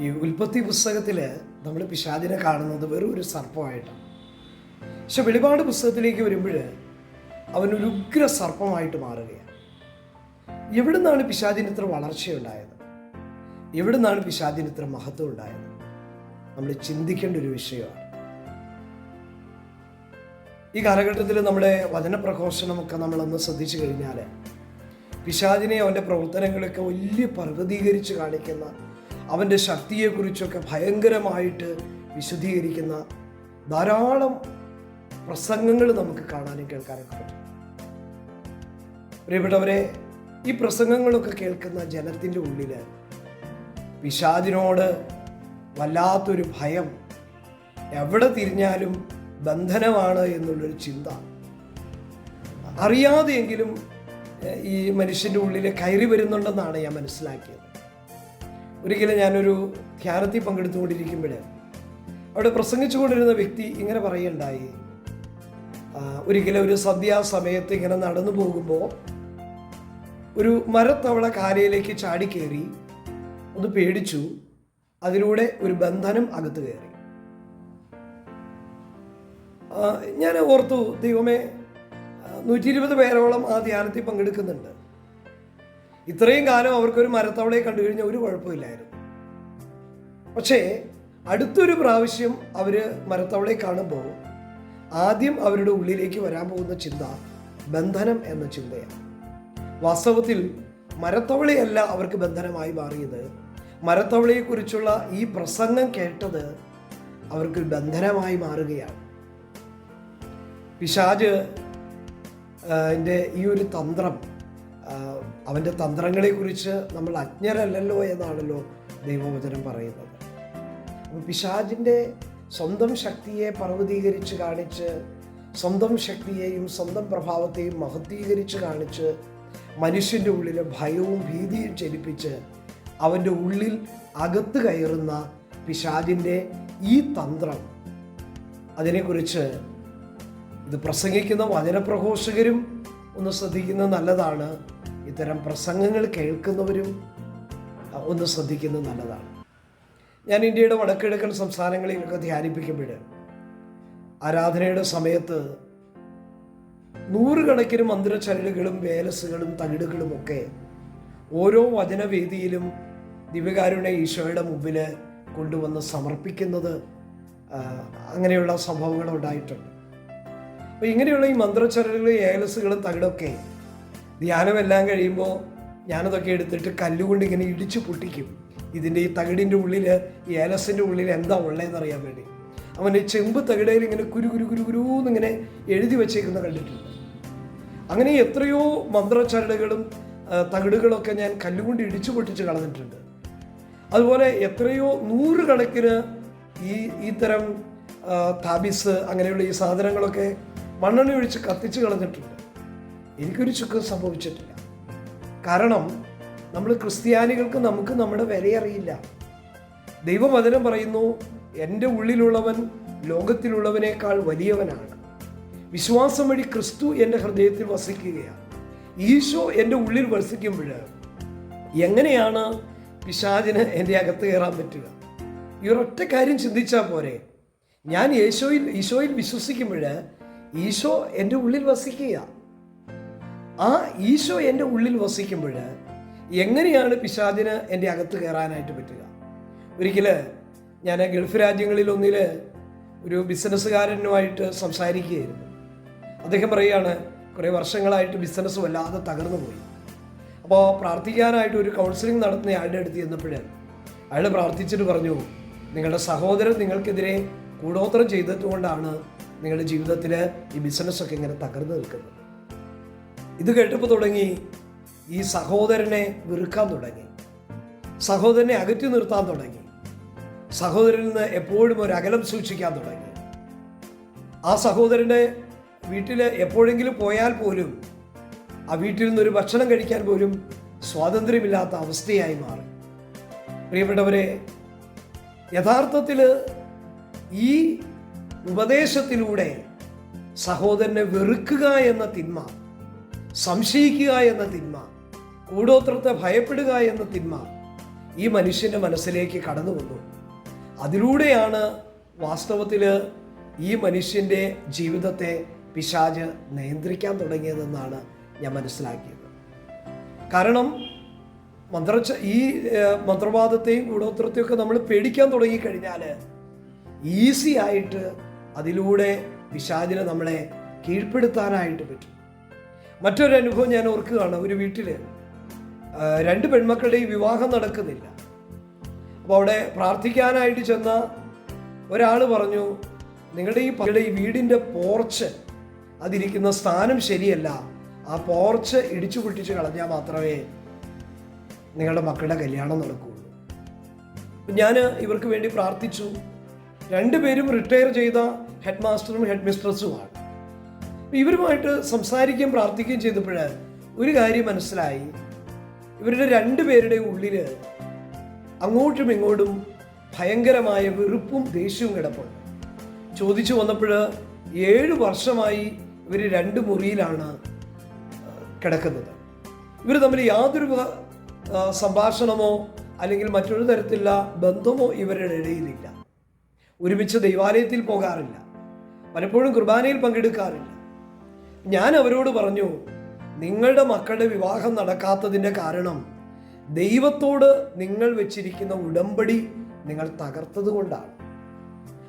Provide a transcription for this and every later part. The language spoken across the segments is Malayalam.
ഈ ഉൽപ്പത്തി പുസ്തകത്തിൽ നമ്മൾ പിശാദിനെ കാണുന്നത് വെറും ഒരു സർപ്പമായിട്ടാണ്. പക്ഷെ വെളിപാട് പുസ്തകത്തിലേക്ക് വരുമ്പോൾ അവനൊരു ഉഗ്ര സർപ്പമായിട്ട് മാറുകയാണ്. എവിടുന്നാണ് പിശാചിന് ഇത്ര വളർച്ചയുണ്ടായത്? എവിടെ നിന്നാണ് പിശാചിന് ഇത്ര മഹത്വം ഉണ്ടായത് നമ്മൾ ചിന്തിക്കേണ്ട ഒരു വിഷയമാണ്. ഈ കാലഘട്ടത്തിൽ നമ്മുടെ വചനപ്രഘോഷണമൊക്കെ നമ്മളൊന്ന് ശ്രദ്ധിച്ചു കഴിഞ്ഞാൽ പിശാദിനെ അവന്റെ പ്രവർത്തനങ്ങളൊക്കെ വലിയ പർവതീകരിച്ച് കാണിക്കുന്ന അവന്റെ ശക്തിയെക്കുറിച്ചൊക്കെ ഭയങ്കരമായിട്ട് വിശദീകരിക്കുന്ന ധാരാളം പ്രസംഗങ്ങൾ നമുക്ക് കാണാനും കേൾക്കാനൊക്കെ പറ്റും. പ്രിയപ്പെട്ടവരെ ഈ പ്രസംഗങ്ങളൊക്കെ കേൾക്കുന്ന ജനത്തിന്റെ ഉള്ളിൽ പിശാചിനോട് വല്ലാത്തൊരു ഭയം എവിടെ തിരിഞ്ഞാലും ബന്ധനമാണ് എന്നുള്ളൊരു ചിന്ത. അറിയാതെയെങ്കിലും ഈ മനുഷ്യന്റെ ഉള്ളിൽ കയറി വരുന്നുണ്ടെന്നാണ് ഞാൻ മനസ്സിലാക്കിയത്. ഒരിക്കലും ഞാനൊരു ധ്യാനത്തിൽ പങ്കെടുത്തുകൊണ്ടിരിക്കുമ്പോൾ അവിടെ പ്രസംഗിച്ചുകൊണ്ടിരുന്ന വ്യക്തി ഇങ്ങനെ പറയുണ്ടായി ഒരിക്കലും ഒരു സന്ധ്യാസമയത്ത് ഇങ്ങനെ നടന്നു പോകുമ്പോൾ ഒരു മരത്തവള കാലയിലേക്ക് ചാടിക്കയറി ഒന്ന് പേടിച്ചു. അതിലൂടെ ഒരു ബന്ധനം അകത്ത് കയറി. ഞാൻ ഓർത്തു ദൈവമേ നൂറ്റി ഇരുപത് പേരോളം ആ ധ്യാനത്തിൽ പങ്കെടുക്കുന്നുണ്ട്. ഇത്രയും കാലം അവർക്കൊരു മരത്തവളയെ കണ്ടു കഴിഞ്ഞാൽ ഒരു കുഴപ്പമില്ലായിരുന്നു. പക്ഷേ അടുത്തൊരു പ്രാവശ്യം അവർ മരത്തവളയെ കാണുമ്പോൾ ആദ്യം അവരുടെ ഉള്ളിലേക്ക് വരാൻ പോകുന്ന ചിന്ത ബന്ധനം എന്ന ചിന്തയാണ്. വാസ്തവത്തിൽ മരത്തവളയല്ല അവർക്ക് ബന്ധനമായി മാറിയത്. മരത്തവളയെക്കുറിച്ചുള്ള ഈ പ്രസംഗം കേട്ടത് അവർക്ക് ബന്ധനമായി മാറുകയാണ്. പിശാജ് എന്റെ ഈ ഒരു തന്ത്രം അവന്റെ തന്ത്രങ്ങളെക്കുറിച്ച് നമ്മൾ അജ്ഞരല്ലല്ലോ എന്നാണല്ലോ ദൈവവചനം പറയുന്നത്. അപ്പോൾ പിശാജിന്റെ സ്വന്തം ശക്തിയെ പർവതീകരിച്ച് കാണിച്ച് സ്വന്തം ശക്തിയെയും സ്വന്തം പ്രഭാവത്തെയും മഹത്വീകരിച്ച് കാണിച്ച് മനുഷ്യന്റെ ഉള്ളിൽ ഭയവും ഭീതിയും ചലിപ്പിച്ച് അവന്റെ ഉള്ളിൽ അകത്ത് കയറുന്ന പിശാജിന്റെ ഈ തന്ത്രം. അതിനെക്കുറിച്ച് ഇത് പ്രസംഗിക്കുന്ന വചനപ്രഘോഷകരും ഒന്ന് ശ്രദ്ധിക്കുന്നത് നല്ലതാണ്. ഇത്തരം പ്രസംഗങ്ങൾ കേൾക്കുന്നവരും ഒന്ന് ശ്രദ്ധിക്കുന്നത് നല്ലതാണ്. ഞാൻ ഇന്ത്യയുടെ വടക്കിഴക്കൻ സംസ്ഥാനങ്ങളിലൊക്കെ ധ്യാനിപ്പിക്കുമ്പോൾ ആരാധനയുടെ സമയത്ത് നൂറുകണക്കിന് മന്ത്രചരടുകളും വേലസുകളും തകിടുകളും ഒക്കെ ഓരോ വചനവേദിയിലും ദിവ്യകാരുണ്യ ഈശോയുടെ മുമ്പിൽ കൊണ്ടുവന്ന് സമർപ്പിക്കുന്നത് അങ്ങനെയുള്ള സംഭവങ്ങൾ ഉണ്ടായിട്ടുണ്ട് അപ്പോൾ ഇങ്ങനെയുള്ള ഈ മന്ത്രച്ചരടുകളും ഏലസുകളും തകിടൊക്കെ ധ്യാനമെല്ലാം കഴിയുമ്പോൾ ഞാനതൊക്കെ എടുത്തിട്ട് കല്ലുകൊണ്ട് ഇങ്ങനെ ഇടിച്ചു പൊട്ടിക്കും. ഇതിന്റെ ഈ തകിടിന്റെ ഉള്ളിൽ ഈ ഏലസിന്റെ ഉള്ളിൽ എന്താ ഉള്ളതെന്ന് അറിയാൻ വേണ്ടി. അവന്റെ ചെമ്പ് തകിടയിൽ ഇങ്ങനെ കുരു കുരു കുരു കുരുന്നിങ്ങനെ എഴുതി വെച്ചേക്കുന്ന കണ്ടിട്ടുണ്ട്. അങ്ങനെ എത്രയോ മന്ത്രച്ചരടുകളും ആ, തകിടുകളൊക്കെ ഞാൻ കല്ലുകൊണ്ട് ഇടിച്ചു പൊട്ടിച്ച് കളഞ്ഞിട്ടുണ്ട്. അതുപോലെ എത്രയോ നൂറുകണക്കിന് ഈ ഇത്തരം താബിസ് അങ്ങനെയുള്ള ഈ സാധനങ്ങളൊക്കെ മണ്ണെണ്ണ ഒഴിച്ച് കത്തിച്ച് കളഞ്ഞിട്ടുണ്ട്. എനിക്കൊരു ചുക്കും സംഭവിച്ചിട്ടില്ല. കാരണം നമ്മൾ ക്രിസ്ത്യാനികൾക്ക് നമുക്ക് നമ്മുടെ വിലയറിയില്ല ദൈവവചനം പറയുന്നു എന്റെ ഉള്ളിലുള്ളവൻ ലോകത്തിലുള്ളവനേക്കാൾ വലിയവനാണ്. വിശ്വാസം വഴി ക്രിസ്തു എന്റെ ഹൃദയത്തിൽ വസിക്കുകയാണ്. ഈശോ എന്റെ ഉള്ളിൽ വസിക്കുമ്പോൾ എങ്ങനെയാണ് പിശാചിന് എന്റെ അകത്ത് കയറാൻ പറ്റുക? ഈ ഒരൊറ്റ കാര്യം ചിന്തിച്ചാൽ പോരെ. ഞാൻ യേശോയിൽ ഈശോയിൽ വിശ്വസിക്കുമ്പോൾ ഈശോ എന്റെ ഉള്ളിൽ വസിക്കുക ആ ഈശോ എന്റെ ഉള്ളിൽ വസിക്കുമ്പോൾ എങ്ങനെയാണ് പിശാദിന് എന്റെ അകത്ത് കയറാനായിട്ട് പറ്റുക? ഒരിക്കൽ ഞാൻ ഗൾഫ് രാജ്യങ്ങളിൽ ഒന്നിൽ ഒരു ബിസിനസ്സുകാരനുമായിട്ട് സംസാരിക്കുകയായിരുന്നു. അദ്ദേഹം പറയുകയാണ് കുറേ വർഷങ്ങളായിട്ട് ബിസിനസ് വല്ലാതെ തകർന്നു പോയി. അപ്പോൾ പ്രാർത്ഥിക്കാനായിട്ട് ഒരു കൗൺസിലിംഗ് നടത്തുന്ന ആളുടെ അടുത്ത് ചെന്നപ്പോഴേ അയാൾ പ്രാർത്ഥിച്ചിട്ട് പറഞ്ഞു നിങ്ങളുടെ സഹോദരൻ നിങ്ങൾക്കെതിരെ കൂടോത്രം ചെയ്തതുകൊണ്ടാണ് നിങ്ങളുടെ ജീവിതത്തിൽ ഈ ബിസിനസ്സൊക്കെ ഇങ്ങനെ തകർന്നു നിൽക്കുന്നത്. ഇത് കേട്ടപ്പോൾ തുടങ്ങി. ഈ സഹോദരനെ വെറുക്കാൻ തുടങ്ങി. സഹോദരനെ അകറ്റി നിർത്താൻ തുടങ്ങി. സഹോദരനിൽ നിന്ന് എപ്പോഴും ഒരു അകലം സൂക്ഷിക്കാൻ തുടങ്ങി. ആ സഹോദരന്റെ വീട്ടിൽ എപ്പോഴെങ്കിലും പോയാൽ പോലും ആ വീട്ടിൽ നിന്നൊരു ഭക്ഷണം കഴിക്കാൻ പോലും സ്വാതന്ത്ര്യമില്ലാത്ത അവസ്ഥയായി മാറി. പ്രിയപ്പെട്ടവരെ യഥാർത്ഥത്തിൽ ഈ ഉപദേശത്തിലൂടെ സഹോദരനെ വെറുക്കുക എന്ന തിന്മ സംശയിക്കുക എന്ന തിന്മ കൂടോത്രത്തെ ഭയപ്പെടുക എന്ന തിന്മ ഈ മനുഷ്യന്റെ മനസ്സിലേക്ക് കടന്നു വന്നു. അതിലൂടെയാണ് വാസ്തവത്തിൽ ഈ മനുഷ്യന്റെ ജീവിതത്തെ പിശാജ് നിയന്ത്രിക്കാൻ തുടങ്ങിയതെന്നാണ് ഞാൻ മനസ്സിലാക്കിയത്. കാരണം മന്ത്രച്ച ഈ മന്ത്രവാദത്തെയും കൂടോത്രത്തെയും ഒക്കെ നമ്മൾ പേടിക്കാൻ തുടങ്ങിക്കഴിഞ്ഞാൽ ഈസി ആയിട്ട് അതിലൂടെ പിശാചിനെ നമ്മളെ കീഴ്പ്പെടുത്താനായിട്ട് പറ്റും. മറ്റൊരു അനുഭവം ഞാൻ ഓർക്കുകയാണ് ഒരു വീട്ടിൽ രണ്ട് പെൺമക്കളുടെയും വിവാഹം നടക്കുന്നില്ല. അപ്പോൾ അവിടെ പ്രാർത്ഥിക്കാനായിട്ട് ചെന്ന ഒരാൾ പറഞ്ഞു നിങ്ങളുടെ ഈ പകയുടെ ഈ വീടിന്റെ പോർച്ച് അതിരിക്കുന്ന സ്ഥാനം ശരിയല്ല. ആ പോർച്ച് ഇടിച്ചു പൊട്ടിച്ച് കളഞ്ഞാൽ മാത്രമേ നിങ്ങളുടെ മക്കളുടെ കല്യാണം നടക്കുകയുള്ളൂ ഞാൻ ഇവർക്ക് വേണ്ടി പ്രാർത്ഥിച്ചു. രണ്ടുപേരും റിട്ടയർ ചെയ്ത ഹെഡ് മാസ്റ്ററും ഹെഡ് മിസ്ട്രസുമാണ് ഇവരുമായിട്ട് സംസാരിക്കുകയും പ്രാർത്ഥിക്കുകയും ചെയ്തപ്പോൾ ഒരു കാര്യം മനസ്സിലായി. ഇവരുടെ രണ്ടു പേരുടെയും ഉള്ളിൽ അങ്ങോട്ടും ഇങ്ങോട്ടും ഭയങ്കരമായ വെറുപ്പും ദേഷ്യവും കിടപ്പുണ്ട്. ചോദിച്ചു വന്നപ്പോൾ ഏഴ് വർഷമായി ഇവർ രണ്ട് മുറിയിലാണ് കിടക്കുന്നത്. ഇവർ തമ്മിൽ യാതൊരു സംഭാഷണമോ അല്ലെങ്കിൽ മറ്റൊരു തരത്തിലുള്ള ബന്ധമോ ഇവരുടെ ഇടയിലില്ല. ഒരുമിച്ച് ദൈവാലയത്തിൽ പോകാറില്ല. പലപ്പോഴും കുർബാനയിൽ പങ്കെടുക്കാറില്ല. ഞാൻ അവരോട് പറഞ്ഞു നിങ്ങളുടെ മക്കളുടെ വിവാഹം നടക്കാത്തതിന്റെ കാരണം ദൈവത്തോട് നിങ്ങൾ വെച്ചിരിക്കുന്ന ഉടമ്പടി നിങ്ങൾ തകർത്തത് കൊണ്ടാണ്.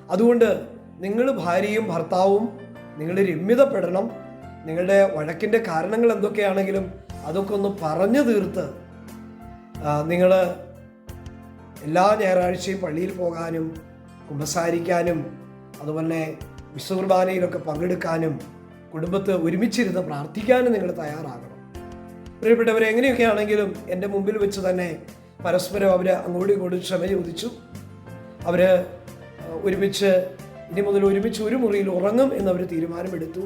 അതുകൊണ്ട് നിങ്ങൾ ഭാര്യയും ഭർത്താവും നിങ്ങൾ രമ്യതപ്പെടണം. നിങ്ങളുടെ വഴക്കിന്റെ കാരണങ്ങൾ എന്തൊക്കെയാണെങ്കിലും അതൊക്കെ ഒന്ന് പറഞ്ഞു തീർത്ത് നിങ്ങൾ എല്ലാ ഞായറാഴ്ചയും പള്ളിയിൽ പോകാനും കുമ്പസാരിക്കാനും അതുപോലെ വിശ്വകുർബാനയിലൊക്കെ പങ്കെടുക്കാനും കുടുംബത്ത് ഒരുമിച്ചിരുന്ന് പ്രാർത്ഥിക്കാനും നിങ്ങൾ തയ്യാറാകണം. പ്രിയപ്പെട്ടവർ എങ്ങനെയൊക്കെ ആണെങ്കിലും എന്റെ മുമ്പിൽ വെച്ച് തന്നെ പരസ്പരം അവർ അങ്ങോട്ടും ഇങ്ങോട്ടും ക്ഷമ ചോദിച്ചു. അവർ ഒരുമിച്ച് ഇനി മുതൽ ഒരുമിച്ച് ഒരു മുറിയിൽ ഉറങ്ങും എന്നവർ തീരുമാനമെടുത്തു.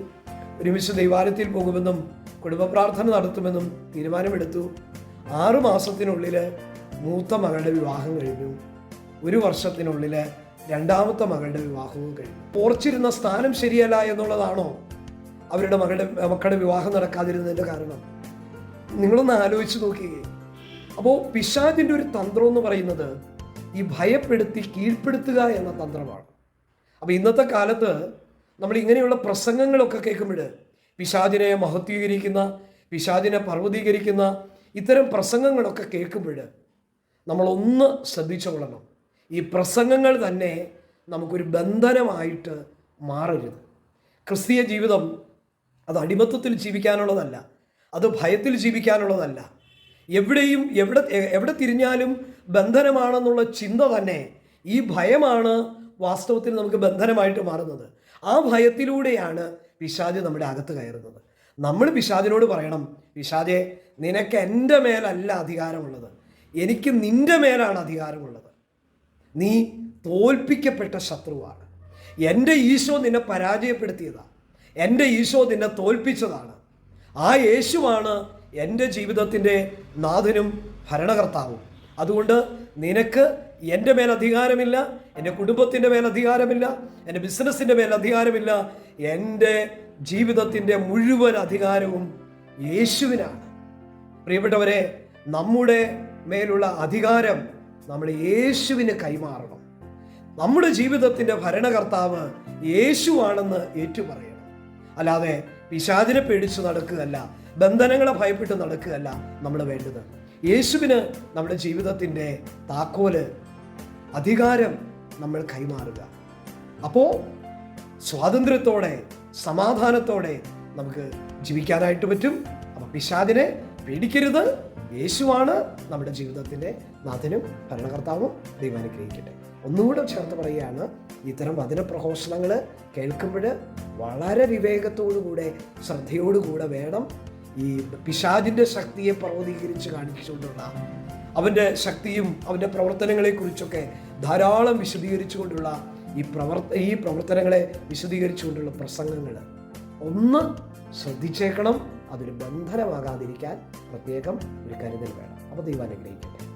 ഒരുമിച്ച് ദൈവാലയത്തിൽ പോകുമെന്നും കുടുംബ പ്രാർത്ഥന നടത്തുമെന്നും തീരുമാനമെടുത്തു. ആറു മാസത്തിനുള്ളിൽ മൂത്ത മകളുടെ വിവാഹം കഴിഞ്ഞു. ഒരു വർഷത്തിനുള്ളിൽ രണ്ടാമത്തെ മകളുടെ വിവാഹവും കഴിഞ്ഞു. പോർച്ചിരുന്ന സ്ഥാനം ശരിയല്ല എന്നുള്ളതാണോ? അവരുടെ മകളുടെ മക്കളുടെ വിവാഹം നടക്കാതിരുന്നതിന്റെ കാരണം. നിങ്ങളൊന്ന് ആലോചിച്ച് നോക്കിയേ. അപ്പോൾ പിശാചിന്റെ ഒരു തന്ത്രം എന്ന് പറയുന്നത് ഈ ഭയപ്പെടുത്തി കീഴ്പ്പെടുത്തുക എന്ന തന്ത്രമാണ്. അപ്പോൾ ഇന്നത്തെ കാലത്ത് നമ്മൾ ഇങ്ങനെയുള്ള പ്രസംഗങ്ങളൊക്കെ കേൾക്കുമ്പോൾ പിശാചിനെ മഹത്വീകരിക്കുന്ന പിശാചിനെ പർവതീകരിക്കുന്ന ഇത്തരം പ്രസംഗങ്ങളൊക്കെ കേൾക്കുമ്പോൾ നമ്മളൊന്ന് ശ്രദ്ധിച്ചുകൊള്ളണം ഈ പ്രസംഗങ്ങൾ തന്നെ നമുക്കൊരു ബന്ധനമായിട്ട് മാറരുത്. ക്രിസ്തീയ ജീവിതം അത് അടിമത്തത്തിൽ ജീവിക്കാനുള്ളതല്ല. അത് ഭയത്തിൽ ജീവിക്കാനുള്ളതല്ല. എവിടെയും എവിടെ എവിടെ തിരിഞ്ഞാലും ബന്ധനമാണെന്നുള്ള ചിന്ത തന്നെ ഈ ഭയമാണ് വാസ്തവത്തിൽ നമുക്ക് ബന്ധനമായിട്ട് മാറുന്നത്. ആ ഭയത്തിലൂടെയാണ് പിശാജ് നമ്മുടെ അകത്ത് കയറുന്നത്. നമ്മൾ പിശാജിനോട് പറയണം പിശാജെ നിനക്ക് എന്റെ മേലല്ല അധികാരമുള്ളത്. എനിക്ക് നിന്റെ മേലാണ് അധികാരമുള്ളത്. നീ തോൽപ്പിക്കപ്പെട്ട ശത്രുവാണ്. എന്റെ ഈശോ നിന്നെ പരാജയപ്പെടുത്തിയതാണ് എന്റെ ഈശോ നിന്നെ തോൽപ്പിച്ചതാണ്. ആ യേശുവാണ് എന്റെ ജീവിതത്തിന്റെ നാഥനും ഭരണകർത്താവും. അതുകൊണ്ട് നിനക്ക് എന്റെ മേൽ അധികാരമില്ല എന്റെ കുടുംബത്തിന്റെ മേൽ അധികാരമില്ല എന്റെ ബിസിനസ്സിന്റെ മേൽ അധികാരമില്ല. എന്റെ ജീവിതത്തിന്റെ മുഴുവൻ അധികാരവും യേശുവിനാണ്. പ്രിയപ്പെട്ടവരെ നമ്മുടെ മേലുള്ള അധികാരം നമ്മൾ യേശുവിന് കൈമാറണം. നമ്മുടെ ജീവിതത്തിന്റെ ഭരണകർത്താവ് യേശുവാണെന്ന് ഏറ്റുപറയണം. അല്ലാതെ പിശാചിനെ പേടിച്ച് നടക്കുകയല്ല ബന്ധനങ്ങളെ ഭയപ്പെട്ട് നടക്കുകയല്ല നമ്മൾ വേണ്ടത്. യേശുവിന് നമ്മുടെ ജീവിതത്തിന്റെ താക്കോൽ അധികാരം നമ്മൾ കൈമാറുക. അപ്പോൾ സ്വാതന്ത്ര്യത്തോടെ സമാധാനത്തോടെ നമുക്ക് ജീവിക്കാനായിട്ട് പറ്റും. അപ്പോൾ പിശാദിനെ പേടിക്കരുത്. യേശുവാണ് നമ്മുടെ ജീവിതത്തിന്റെ നാഥനും ഭരണകർത്താവും ദൈവം അനുഗ്രഹിക്കട്ടെ. ഒന്നുകൂടെ ചേർത്ത് പറയുകയാണ് ഇത്തരം വചന പ്രഘോഷണങ്ങൾ കേൾക്കുമ്പോൾ വളരെ വിവേകത്തോടുകൂടെ ശ്രദ്ധയോടുകൂടെ വേണം ഈ പിശാജിന്റെ ശക്തിയെ പർവതീകരിച്ച് കാണിച്ചുകൊണ്ടുള്ള അവന്റെ ശക്തിയും അവന്റെ പ്രവർത്തനങ്ങളെക്കുറിച്ചൊക്കെ ധാരാളം വിശദീകരിച്ചുകൊണ്ടുള്ള ഈ പ്രവർത്ത ഈ പ്രവർത്തനങ്ങളെ വിശദീകരിച്ചുകൊണ്ടുള്ള പ്രസംഗങ്ങൾ ഒന്ന് ശ്രദ്ധിച്ചേക്കണം അതൊരു ബന്ധനമാകാതിരിക്കാൻ പ്രത്യേകം ഒരു കരുതൽ വേണം. അപ്പോൾ ദൈവം അനുഗ്രഹിക്കട്ടെ